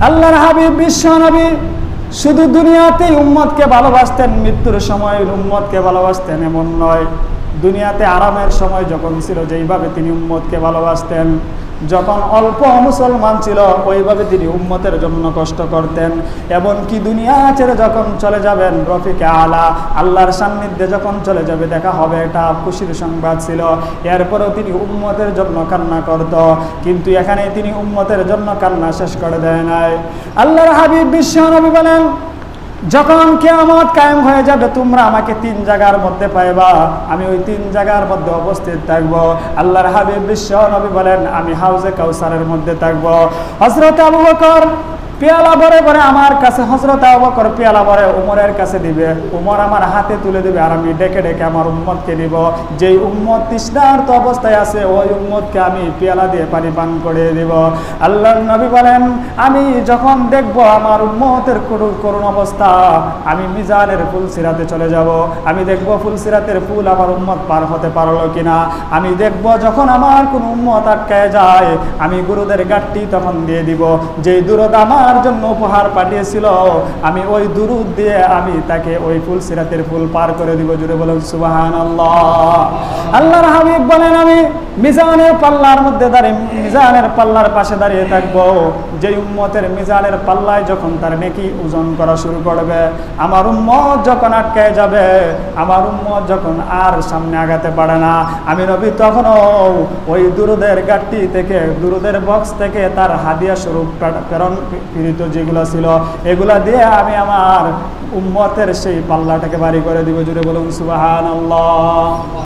আল্লাহর হাবিব, বিশ্ব নবী, শুধু দুনিয়াতেই উম্মতকে ভালোবাসতেন, মৃত্যুর সময় উম্মতকে ভালোবাসতেন এমন নয়। দুনিয়াতে আরামের সময় যখন ছিল, যেইভাবে তিনি উম্মতকে ভালোবাসতেন যখন অল্প মুসলমান ছিল, ওইভাবে তিনি উম্মতের জন্য কষ্ট করতেন। এমনকি দুনিয়া ছেড়ে যখন চলে যাবেন, রফিকে আলা, আল্লাহর সান্নিধ্যে যখন চলে যাবে, দেখা হবে, এটা খুশির সংবাদ ছিল। এরপরেও তিনি উম্মতের জন্য কান্না করত, কিন্তু এখানে তিনি উম্মতের জন্য কান্না শেষ করে দেয় নাই। আল্লাহর হাবিব বিশ্ব নবী বলেন যখন কেয়ামত কায়েম হয়ে যাবে, তোমরা আমাকে তিন জায়গার মধ্যে পাইবা। আমি ওই তিন জায়গার মধ্যে অবস্থিত থাকব। আল্লাহর হাবিব বিশ্ব নবী বলেন, আমি হাউজে কাউসারের মধ্যে থাকব। হজরত আবু বকর পেয়ালা ভরে ভরে আমার কাছে হজরত আবু বকর পেয়ালা ভরে উমরের কাছে দিবে। উমর আমার হাতে তুলে দিবে আর আমি ডেকে ডেকে আমার উম্মতকে দিব যেই উম্মত তৃষ্ণার্ত অবস্থায় আছে, ওই উম্মতকে আমি পেয়ালা দিয়ে পানি পান করে দিব। আল্লাহ নবী বলেন, আমি যখন দেখব আমার উম্মতের করুণ করুণ অবস্থা, আমি মিজানের ফুল সিরাতে চলে যাব। আমি দেখব ফুল সিরাতের ফুল আমার উম্মত পার হতে পারল কিনা। আমি দেখব যখন আমার কোন উম্মত আটকায় যায়, আমি গুরুদের গাঠটি তখন দিয়ে দিব। যেই দুরদ আমার জন্য উপহার পাঠিয়েছিল। আমি ওই দুরুদ দিয়ে আমি তাকে ওই ফুল সিরাতের ফুল পার করে দিব। জুড়ে বলেন সুবাহান আল্লাহ আল্লাহর হাবিব বলেন মিজানের পাল্লার মধ্যে দাঁড়িয়ে, মিজানের পাল্লার পাশে দাঁড়িয়ে থাকব। যে উম্মতের মিজানের পাল্লায় যখন তার নেকি ওজন করা শুরু করবে, আমার উম্মত যখন আটকে যাবে, আমার উম্মত যখন আর সামনে আগাতে পারে না। আমি নবী তখনও ওই দুরুদের গাঠটি থেকে, দুরুদের বক্স থেকে তার হাদিয়া স্বরূপ প্রেরণ পীড়িত যেগুলো ছিল, এগুলা দিয়ে আমি আমার উম্মতের সেই পাল্লাটাকে বাড়ি করে দিব। জুড়ে বলুন আল্লাহ